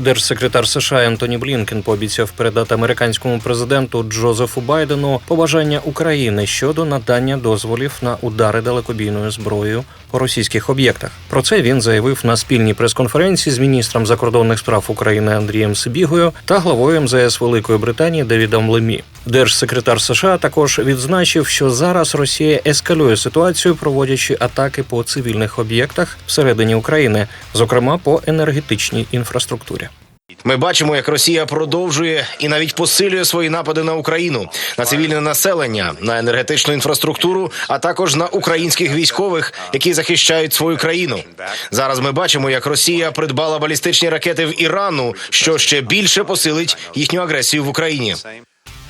Держсекретар США Ентоні Блінкен пообіцяв передати американському президенту Джозефу Байдену побажання України щодо надання дозволів на удари далекобійною зброєю по російських об'єктах. Про це він заявив на спільній прес-конференції з міністром закордонних справ України Андрієм Сибігою та главою МЗС Великої Британії Девідом Лемі. Держсекретар США також відзначив, що зараз Росія ескалює ситуацію, проводячи атаки по цивільних об'єктах всередині України, зокрема по енергетичній інфраструктурі. Ми бачимо, як Росія продовжує і навіть посилює свої напади на Україну, на цивільне населення, на енергетичну інфраструктуру, а також на українських військових, які захищають свою країну. Зараз ми бачимо, як Росія придбала балістичні ракети в Ірану, що ще більше посилить їхню агресію в Україні.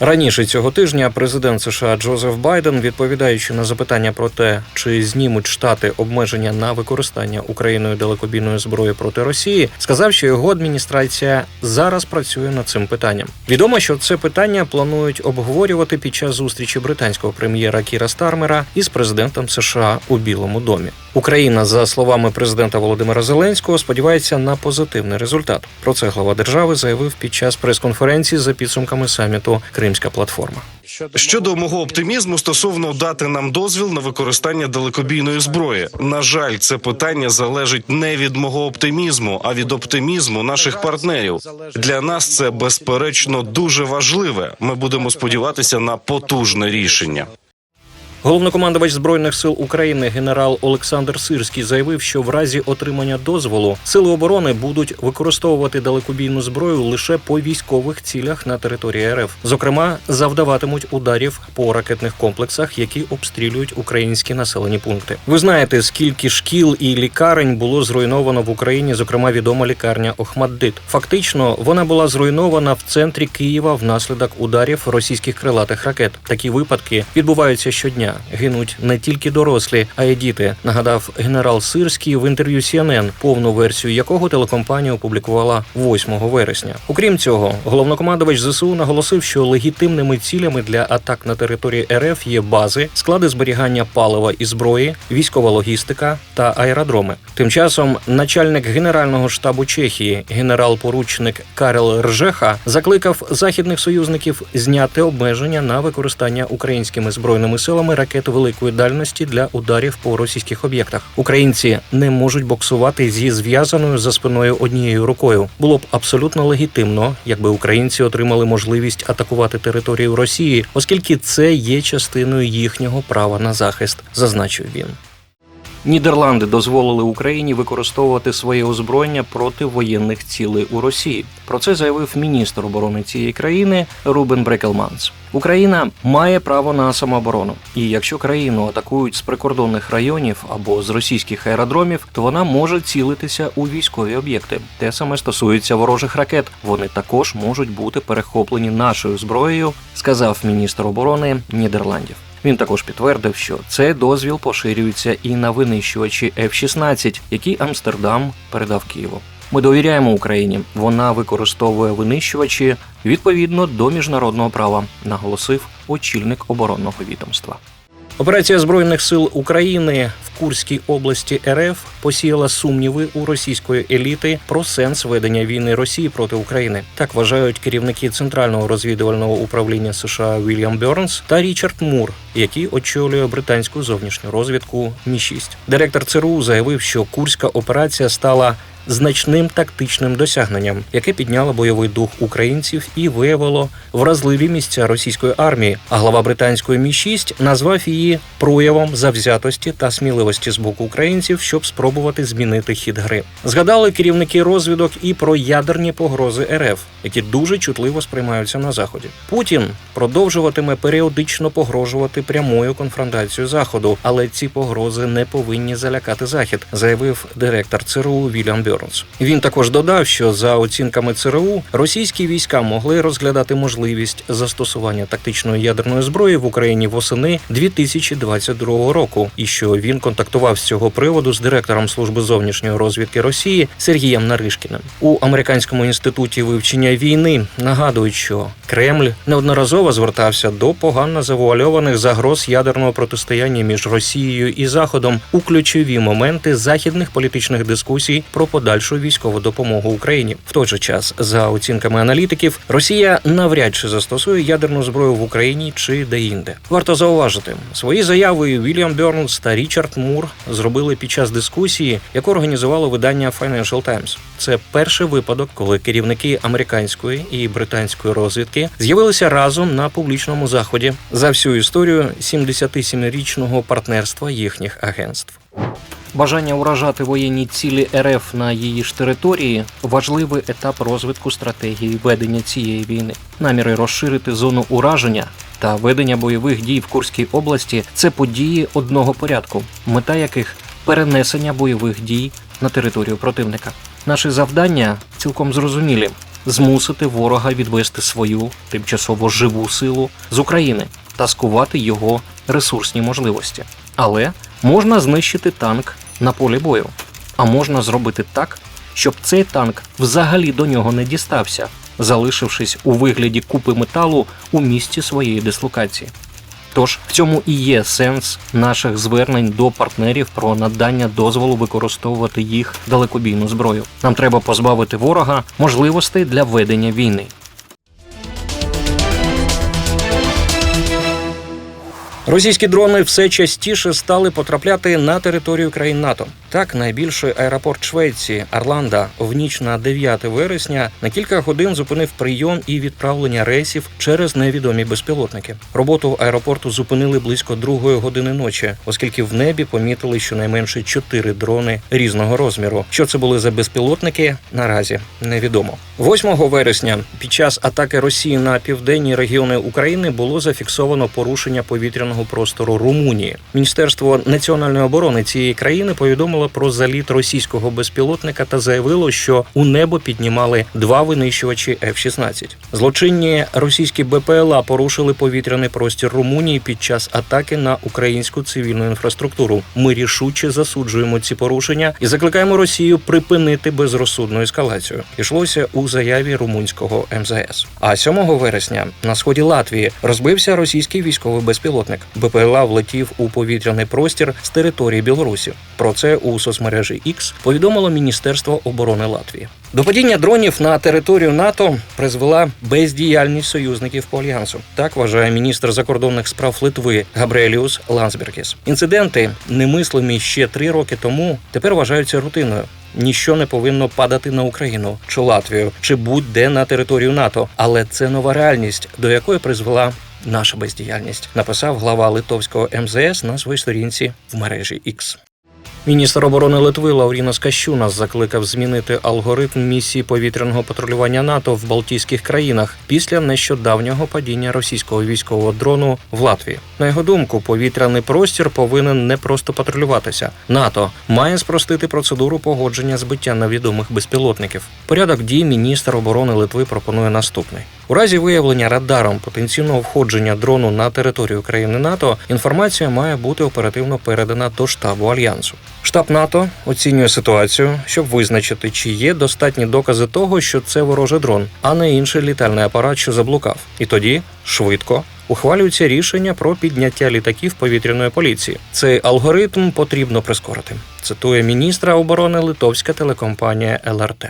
Раніше цього тижня президент США Джозеф Байден, відповідаючи на запитання про те, чи знімуть штати обмеження на використання Україною далекобійної зброї проти Росії, сказав, що його адміністрація зараз працює над цим питанням. Відомо, що це питання планують обговорювати під час зустрічі британського прем'єра Кіра Стармера із президентом США у Білому домі. Україна, за словами президента Володимира Зеленського, сподівається на позитивний результат. Про це глава держави заявив під час прес-конференції за підсумками саміту Кримська платформа. Щодо мого оптимізму стосовно дати нам дозвіл на використання далекобійної зброї. На жаль, це питання залежить не від мого оптимізму, а від оптимізму наших партнерів. Для нас це безперечно дуже важливе. Ми будемо сподіватися на потужне рішення. Головнокомандувач збройних сил України генерал Олександр Сирський заявив, що в разі отримання дозволу сили оборони будуть використовувати далекобійну зброю лише по військових цілях на території РФ. Зокрема, завдаватимуть ударів по ракетних комплексах, які обстрілюють українські населені пункти. Ви знаєте, скільки шкіл і лікарень було зруйновано в Україні, зокрема відома лікарня Охмаддит. Фактично, вона була зруйнована в центрі Києва внаслідок ударів російських крилатих ракет. Такі випадки відбуваються щодня. Гинуть не тільки дорослі, а й діти. Нагадав генерал Сирський в інтерв'ю CNN, повну версію якого телекомпанія опублікувала 8 вересня. Окрім цього, головнокомандувач ЗСУ наголосив, що легітимними цілями для атак на території РФ є бази, склади зберігання палива і зброї, військова логістика та аеродроми. Тим часом начальник генерального штабу Чехії, генерал-поручник Карел Ржеха, закликав західних союзників зняти обмеження на використання українськими збройними силами ракет великої дальності для ударів по російських об'єктах. Українці не можуть боксувати зі зв'язаною за спиною однією рукою. Було б абсолютно легітимно, якби українці отримали можливість атакувати територію Росії, оскільки це є частиною їхнього права на захист, зазначив він. Нідерланди дозволили Україні використовувати своє озброєння проти воєнних цілей у Росії. Про це заявив міністр оборони цієї країни Рубен Брекелманс. Україна має право на самооборону, і якщо країну атакують з прикордонних районів або з російських аеродромів, то вона може цілитися у військові об'єкти. Те саме стосується ворожих ракет. Вони також можуть бути перехоплені нашою зброєю, сказав міністр оборони Нідерландів. Він також підтвердив, що цей дозвіл поширюється і на винищувачі F-16, які Амстердам передав Києву. Ми довіряємо Україні. Вона використовує винищувачі відповідно до міжнародного права, наголосив очільник оборонного відомства. Операція збройних сил України в Курській області РФ посіяла сумніви у російської еліти про сенс ведення війни Росії проти України. Так вважають керівники центрального розвідувального управління США Вільям Бернс та Річард Мур, який очолює британську зовнішню розвідку Мі 6 Директор ЦРУ заявив, що курська операція стала значним тактичним досягненням, яке підняло бойовий дух українців і виявило вразливі місця російської армії. А глава британської мі 6 назвав її проявом завзятості та сміливості з боку українців, щоб спробувати змінити хід гри. Згадали керівники розвідок і про ядерні погрози РФ, які дуже чутливо сприймаються на заході. Путін продовжуватиме періодично погрожувати прямою конфронтацією заходу, але ці погрози не повинні залякати захід, заявив директор ЦРУ Вільям Бернс. Він також додав, що за оцінками ЦРУ російські війська могли розглядати можливість застосування тактичної ядерної зброї в Україні восени 2022 року, і що він контактував з цього приводу з директором служби зовнішньої розвідки Росії Сергієм Наришкіним у американському інституті вивчення війни. Нагадують, що Кремль неодноразово звертався до погано завуальованих загроз ядерного протистояння між Росією і Заходом у ключові моменти західних політичних дискусій про подальшу подальшу військову допомогу Україні. В той же час, за оцінками аналітиків, Росія навряд чи застосує ядерну зброю в Україні чи де-інде. Варто зауважити, свої заяви Вільям Бьорнс та Річард Мур зробили під час дискусії, яку організувало видання Financial Times. Це перший випадок, коли керівники американської і британської розвідки з'явилися разом на публічному заході за всю історію 77-річного партнерства їхніх агентств. Бажання уражати воєнні цілі РФ на її ж території важливий етап розвитку стратегії ведення цієї війни. Наміри розширити зону ураження та ведення бойових дій в Курській області це події одного порядку, мета яких перенесення бойових дій на територію противника. Наші завдання цілком зрозумілі: змусити ворога відвести свою тимчасово живу силу з України та скувати його ресурсні можливості. Але можна знищити танк на полі бою, а можна зробити так, щоб цей танк взагалі до нього не дістався, залишившись у вигляді купи металу у місці своєї дислокації. Тож в цьому і є сенс наших звернень до партнерів про надання дозволу використовувати їх далекобійну зброю. Нам треба позбавити ворога можливостей для ведення війни. Російські дрони все частіше стали потрапляти на територію країн НАТО. Так, найбільший аеропорт Швеції Орландо в ніч на 9 вересня на кілька годин зупинив прийом і відправлення рейсів через невідомі безпілотники. Роботу аеропорту зупинили близько другої години ночі, оскільки в небі помітили щонайменше чотири дрони різного розміру. Що це були за безпілотники? Наразі невідомо. 8 вересня під час атаки Росії на південні регіони України було зафіксовано порушення повітряного простору Румунії. Міністерство національної оборони цієї країни повідомило про заліт російського безпілотника та заявило, що у небо піднімали два винищувачі F-16. Злочинні російські БПЛА порушили повітряний простір Румунії під час атаки на українську цивільну інфраструктуру. Ми рішуче засуджуємо ці порушення і закликаємо Росію припинити безрозсудну ескалацію. Ішлося у заяві румунського МЗС. А 7 вересня на сході Латвії розбився російський військовий безпілотник. БПЛА влетів у повітряний простір з території Білорусі. Про це у соцмережі X повідомило Міністерство оборони Латвії. До падіння дронів на територію НАТО призвела бездіяльність союзників по альянсу. Так вважає міністр закордонних справ Литви Габреліус Лансбергіс. Інциденти, немислимі ще три роки тому, тепер вважаються рутиною. Ніщо не повинно падати на Україну чи Латвію, чи будь-де на територію НАТО, але це нова реальність, до якої призвела наша бездіяльність, написав глава литовського МЗС на своїй сторінці в мережі X. Міністр оборони Литви Лаурінас Кащунас закликав змінити алгоритм місії повітряного патрулювання НАТО в Балтійських країнах після нещодавнього падіння російського військового дрону в Латвії. На його думку, повітряний простір повинен не просто патрулюватися. НАТО має спростити процедуру погодження збиття невідомих безпілотників. Порядок дій міністр оборони Литви пропонує наступний. У разі виявлення радаром потенційного входження дрону на територію країни НАТО інформація має бути оперативно передана до штабу альянсу. Штаб НАТО оцінює ситуацію, щоб визначити, чи є достатні докази того, що це ворожий дрон, а не інший літальний апарат, що заблукав. І тоді швидко. Ухвалюється рішення про підняття літаків повітряної поліції. Цей алгоритм потрібно прискорити. Цитує міністра оборони литовська телекомпанія ЛРТ.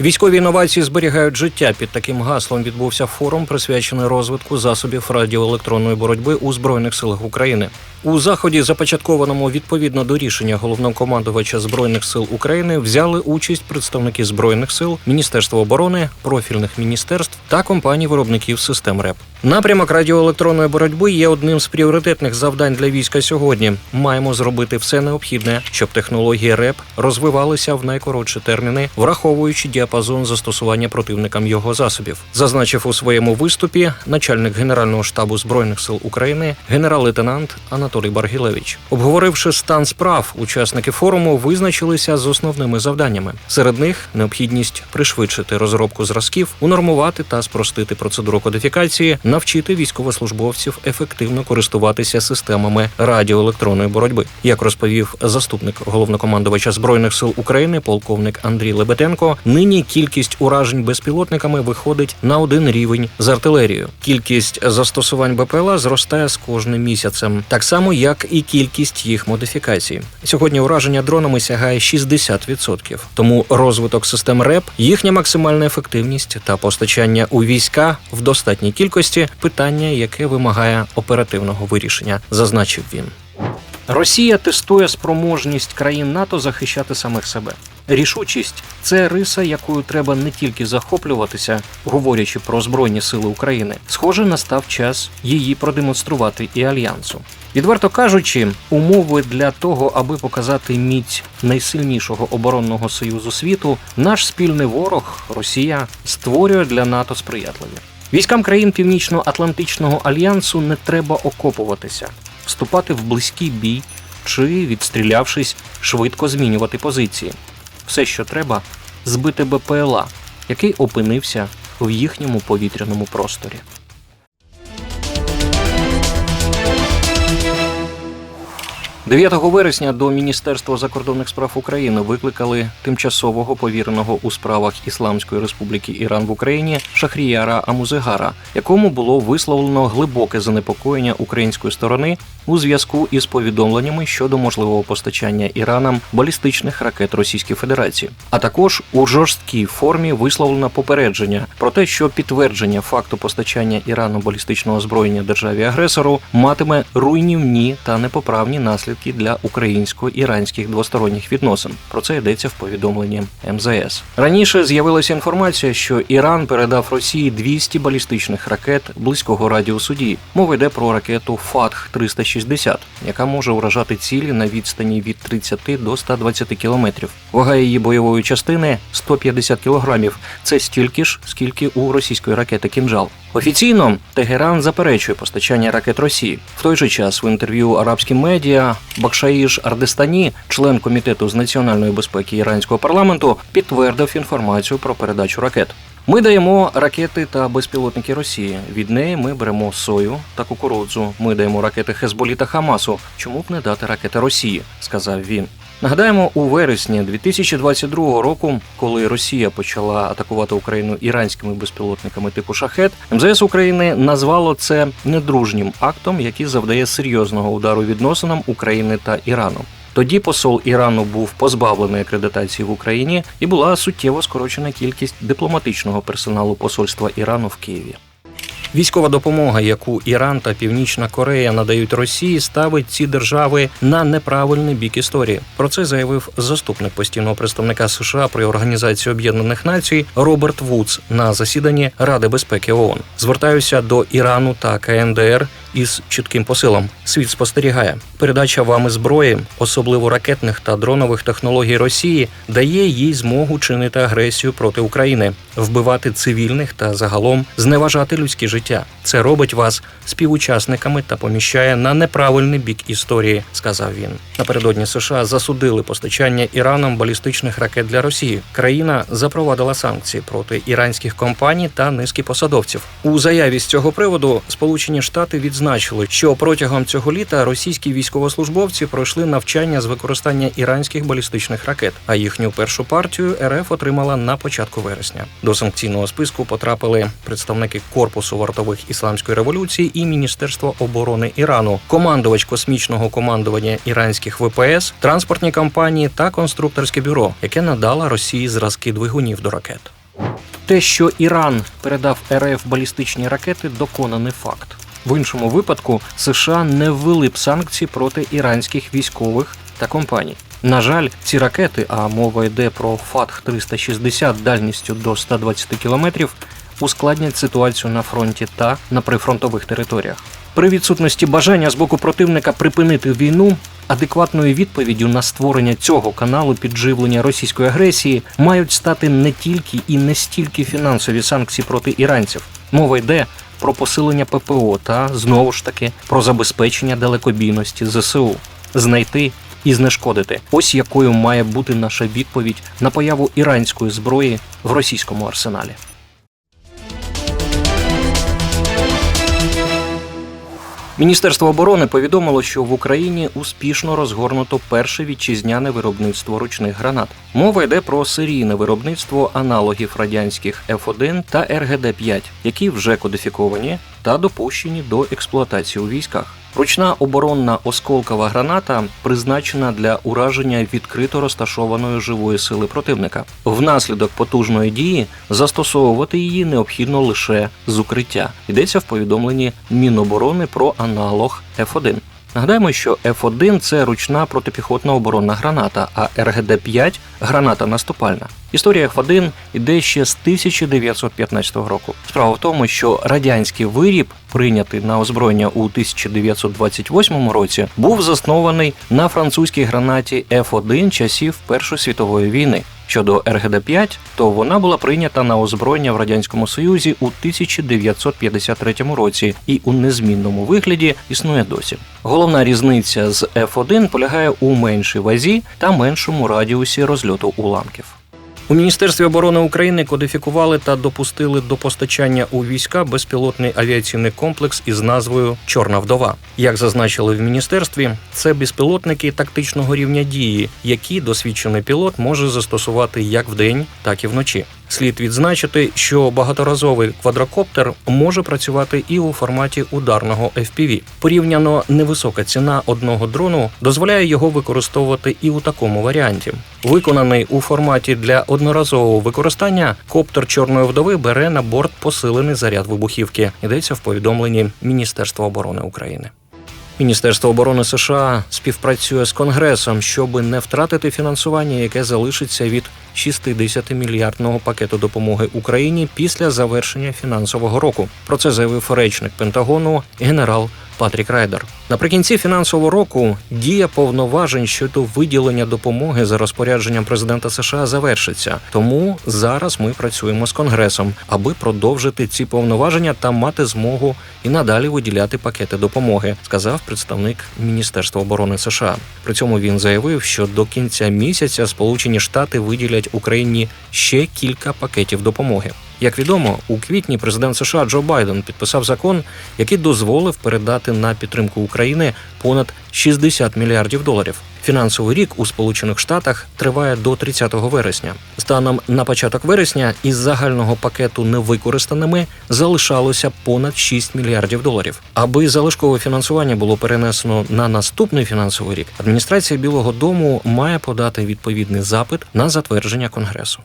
Військові інновації зберігають життя. Під таким гаслом відбувся форум, присвячений розвитку засобів радіоелектронної боротьби у збройних силах України. У заході, започаткованому відповідно до рішення головнокомандувача збройних сил України, взяли участь представники збройних сил, Міністерства оборони, профільних міністерств та компаній виробників систем РЕП. Напрямок радіоелектронної боротьби є одним з пріоритетних завдань для війська сьогодні. Маємо зробити все необхідне, щоб технології РЕП розвивалися в найкоротші терміни, враховуючи діапазон застосування противникам його засобів, зазначив у своєму виступі начальник генерального штабу збройних сил України, генерал-лейтенант Анатолій Баргілевич. Обговоривши стан справ, учасники форуму визначилися з основними завданнями. Серед них необхідність пришвидшити розробку зразків, унормувати та спростити процедуру кодифікації, навчити військовослужбовців ефективно користуватися системами радіоелектронної боротьби. Як розповів заступник головнокомандувача збройних сил України, полковник Андрій Лебеденко, нині кількість уражень безпілотниками виходить на один рівень з артилерією. Кількість застосувань БПЛА зростає з кожним місяцем. Так само само як і кількість їх модифікацій. Сьогодні ураження дронами сягає 60%. Тому розвиток систем РЕП, їхня максимальна ефективність та постачання у війська в достатній кількості питання, яке вимагає оперативного вирішення, зазначив він. Росія тестує спроможність країн НАТО захищати самих себе. Рішучість це риса, якою треба не тільки захоплюватися, говорячи про збройні сили України. Схоже, настав час її продемонструвати і альянсу. Відверто кажучи, умови для того, аби показати міць найсильнішого оборонного союзу світу, наш спільний ворог Росія створює для НАТО сприятливі. Військам країн Північно-Атлантичного альянсу не треба окопуватися, вступати в близький бій чи, відстрілявшись, швидко змінювати позиції. Все, що треба, збити БПЛА, який опинився в їхньому повітряному просторі. – 9 вересня до Міністерства закордонних справ України викликали тимчасового повіреного у справах Ісламської Республіки Іран в Україні Шахріяра Амузегара, якому було висловлено глибоке занепокоєння української сторони у зв'язку із повідомленнями щодо можливого постачання Іраном балістичних ракет Російської Федерації. А також у жорсткій формі висловлено попередження про те, що підтвердження факту постачання Ірану балістичного озброєння державі агресору матиме руйнівні та непоправні наслідки для українсько-іранських двосторонніх відносин. Про це йдеться в повідомленні МЗС. Раніше з'явилася інформація, що Іран передав Росії 200 балістичних ракет близького радіусу дії. Мова йде про ракету Фатх 360 яка може уражати цілі на відстані від 30 до 120 кілометрів. Вага її бойової частини 150 кілограмів. Це стільки ж, скільки у російської ракети Кінжал. Офіційно Тегеран заперечує постачання ракет Росії. В той же час в інтерв'ю арабським медіа Бакшаїш Ардестані, член комітету з національної безпеки іранського парламенту, підтвердив інформацію про передачу ракет. Ми даємо ракети та безпілотники Росії. Від неї ми беремо сою та кукурудзу. Ми даємо ракети Хезболі та Хамасу. Чому б не дати ракети Росії? сказав він. Нагадаємо, у вересні 2022 року, коли Росія почала атакувати Україну іранськими безпілотниками типу шахет, МЗС України назвало це недружнім актом, який завдає серйозного удару відносинам України та Ірану. Тоді посол Ірану був позбавлений акредитації в Україні і була суттєво скорочена кількість дипломатичного персоналу посольства Ірану в Києві. Військова допомога, яку Іран та Північна Корея надають Росії, ставить ці держави на неправильний бік історії. Про це заявив заступник постійного представника США при Організації Об'єднаних Націй Роберт Вудс на засіданні Ради безпеки ООН. Звертаюся до Ірану та КНДР із чітким посилом. Світ спостерігає. Передача вами зброї, особливо ракетних та дронових технологій Росії, дає їй змогу чинити агресію проти України, вбивати цивільних та загалом зневажати людське життя. Це робить вас співучасниками та поміщає на неправильний бік історії, сказав він. Напередодні США засудили постачання Іраном балістичних ракет для Росії. Країна запровадила санкції проти іранських компаній та низки посадовців. У заяві з цього приводу Сполучені Штати відзначили, що протягом цього літа російські військовослужбовці пройшли навчання з використання іранських балістичних ракет, а їхню першу партію РФ отримала на початку вересня. До санкційного списку потрапили представники корпусу вартових ісламської революції і Міністерства оборони Ірану, командувач космічного командування іранських ВПС, транспортні компанії та конструкторське бюро, яке надало Росії зразки двигунів до ракет. Те, що Іран передав РФ балістичні ракети, доконаний факт. В іншому випадку США не ввели б санкції проти іранських військових та компаній. На жаль, ці ракети, а мова йде про Фатх 360 дальністю до 120 кілометрів, ускладнять ситуацію на фронті та на прифронтових територіях. При відсутності бажання з боку противника припинити війну. Адекватною відповіддю на створення цього каналу підживлення російської агресії мають стати не тільки і не стільки фінансові санкції проти іранців. Мова йде про посилення ППО та знову ж таки про забезпечення далекобійності ЗСУ, знайти і знешкодити. Ось якою має бути наша відповідь на появу іранської зброї в російському арсеналі. Міністерство оборони повідомило, що в Україні успішно розгорнуто перше вітчизняне виробництво ручних гранат. Мова йде про серійне виробництво аналогів радянських F1 та РГД-5, які вже кодифіковані та допущені до експлуатації у військах. Ручна оборонна осколкова граната призначена для ураження відкрито розташованої живої сили противника. Внаслідок потужної дії застосовувати її необхідно лише з укриття. Йдеться в повідомленні Міноборони про аналог F1. Нагадаємо, що F1 – це ручна протипіхотна оборонна граната, а РГД-5 – граната наступальна. Історія F1 іде ще з 1915 року. Справа в тому, що радянський виріб, прийнятий на озброєння у 1928 році, був заснований на французькій гранаті F1 часів Першої світової війни. Щодо РГД-5, то вона була прийнята на озброєння в радянському союзі у 1953 році і у незмінному вигляді існує досі. Головна різниця з F1 полягає у меншій вазі та меншому радіусі розльоту уламків. У Міністерстві оборони України кодифікували та допустили до постачання у війська безпілотний авіаційний комплекс із назвою Чорна вдова. Як зазначили в міністерстві, це безпілотники тактичного рівня дії, які досвідчений пілот може застосувати як вдень, так і вночі. Слід відзначити, що багаторазовий квадрокоптер може працювати і у форматі ударного FPV. Порівняно невисока ціна одного дрону дозволяє його використовувати і у такому варіанті. Виконаний у форматі для одноразового використання, коптер чорної вдови бере на борт посилений заряд вибухівки. Йдеться в повідомленні Міністерства оборони України. Міністерство оборони США співпрацює з Конгресом, щоб не втратити фінансування, яке залишиться від 60 мільярдного пакету допомоги Україні після завершення фінансового року. Про це заявив речник Пентагону генерал Патрік Райдер. Наприкінці фінансового року дія повноважень щодо виділення допомоги за розпорядженням президента США завершиться. Тому зараз ми працюємо з конгресом, аби продовжити ці повноваження та мати змогу і надалі виділяти пакети допомоги, сказав представник Міністерства оборони США. При цьому він заявив, що до кінця місяця Сполучені Штати виділять Україні ще кілька пакетів допомоги. Як відомо, у квітні президент США Джо Байден підписав закон, який дозволив передати на підтримку України понад 60 мільярдів доларів. Фінансовий рік у Сполучених Штатах триває до 30 вересня. Станом на початок вересня із загального пакету невикористаними залишалося понад 6 мільярдів доларів. Аби залишкове фінансування було перенесено на наступний фінансовий рік, адміністрація Білого Дому має подати відповідний запит на затвердження конгресу.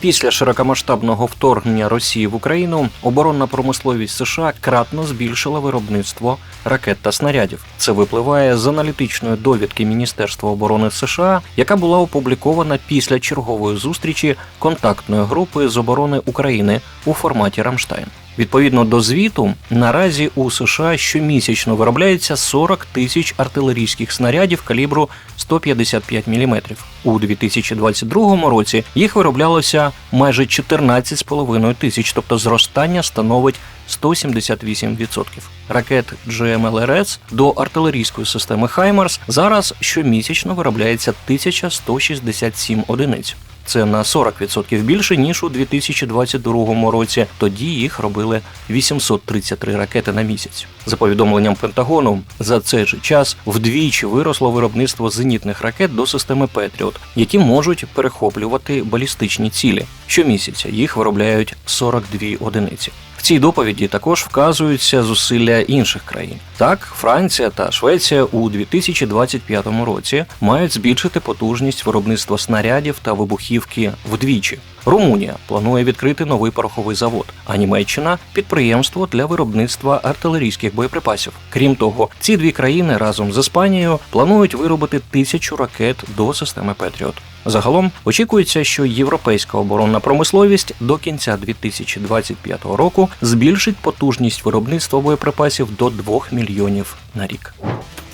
Після широкомасштабного вторгнення Росії в Україну оборонна промисловість США кратно збільшила виробництво ракет та снарядів. Це випливає з аналітичної довідки Міністерства оборони США, яка була опублікована після чергової зустрічі контактної групи з оборони України у форматі Рамштайн. Відповідно до звіту, наразі у США щомісячно виробляється 40 тисяч артилерійських снарядів калібру 155 мм. У 2022 році їх вироблялося майже 14,5 тисяч, тобто зростання становить 178%. Ракет GMLRS до артилерійської системи Хаймарс зараз щомісячно виробляється 1167 одиниць. Це на 40% більше ніж у 2022 році. Тоді їх робили 833 ракети на місяць. За повідомленням Пентагону, за цей же час вдвічі виросло виробництво зенітних ракет до системи Петріот, які можуть перехоплювати балістичні цілі. Щомісяця їх виробляють 42 одиниці. Цій доповіді також вказуються зусилля інших країн. Так, Франція та Швеція у 2025 році мають збільшити потужність виробництва снарядів та вибухівки вдвічі. Румунія планує відкрити новий пороховий завод, а Німеччина підприємство для виробництва артилерійських боєприпасів. Крім того, ці дві країни разом з Іспанією планують виробити тисячу ракет до системи Петріот. Загалом очікується, що європейська оборонна промисловість до кінця 2025 року збільшить потужність виробництва боєприпасів до 2 мільйонів на рік.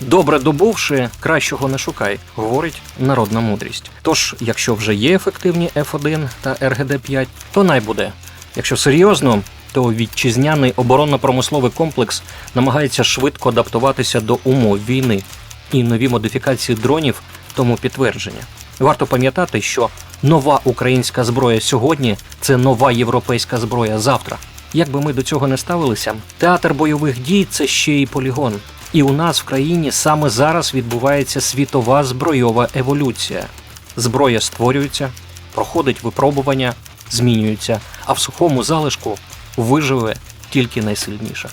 Добре добувши, кращого не шукай, говорить народна мудрість. Тож, якщо вже є ефективні F1 та РГД-5, то най буде. Якщо серйозно, то вітчизняний оборонно-промисловий комплекс намагається швидко адаптуватися до умов війни, і нові модифікації дронів тому підтвердження. Варто пам'ятати, що нова українська зброя сьогодні це нова європейська зброя завтра. Як би ми до цього не ставилися, театр бойових дій це ще й полігон. І у нас в країні саме зараз відбувається світова збройова еволюція. Зброя створюється, проходить випробування, змінюється, а в сухому залишку виживе тільки найсильніша.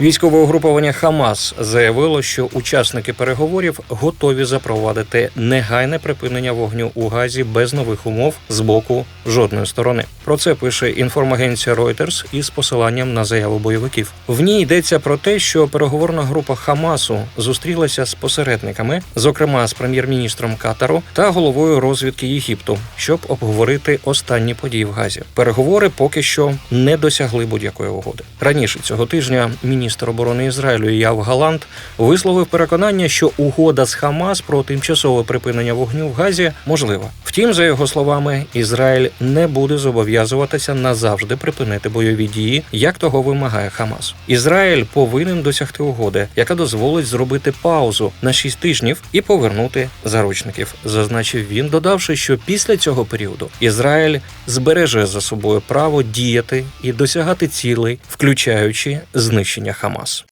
Військове угруповання Хамас заявило, що учасники переговорів готові запровадити негайне припинення вогню у Газі без нових умов з боку жодної сторони. Про це пише інформагенція Reuters із посиланням на заяву бойовиків. В ній йдеться про те, що переговорна група Хамасу зустрілася з посередниками, зокрема з прем'єр-міністром Катару та головою розвідки Єгипту, щоб обговорити останні події в Газі. Переговори поки що не досягли будь-якої угоди. Раніше цього тижня міністр оборони Ізраїлю Яв Галант висловив переконання, що угода з Хамас про тимчасове припинення вогню в Газі можлива. Втім, за його словами, Ізраїль не буде зобов'язуватися назавжди припинити бойові дії, як того вимагає Хамас. Ізраїль повинен досягти угоди, яка дозволить зробити паузу на 6 тижнів і повернути заручників, зазначив він, додавши, що після цього періоду Ізраїль збереже за собою право діяти і досягати цілей, включаючи знищення Хамас.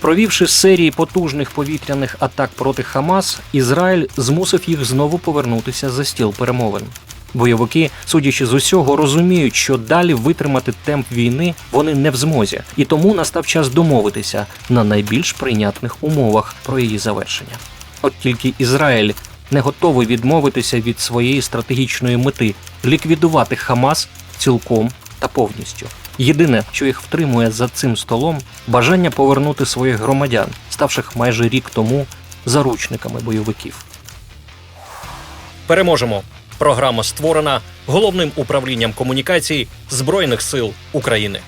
Провівши серії потужних повітряних атак проти Хамас, Ізраїль змусив їх знову повернутися за стіл перемовин. Бойовики, судячи з усього, розуміють, що далі витримати темп війни вони не в змозі, і тому настав час домовитися на найбільш прийнятних умовах про її завершення. От тільки Ізраїль не готовий відмовитися від своєї стратегічної мети ліквідувати Хамас цілком та повністю. Єдине, що їх втримує за цим столом, бажання повернути своїх громадян, ставших майже рік тому заручниками бойовиків. Переможемо. Програма створена головним управлінням комунікацій Збройних сил України.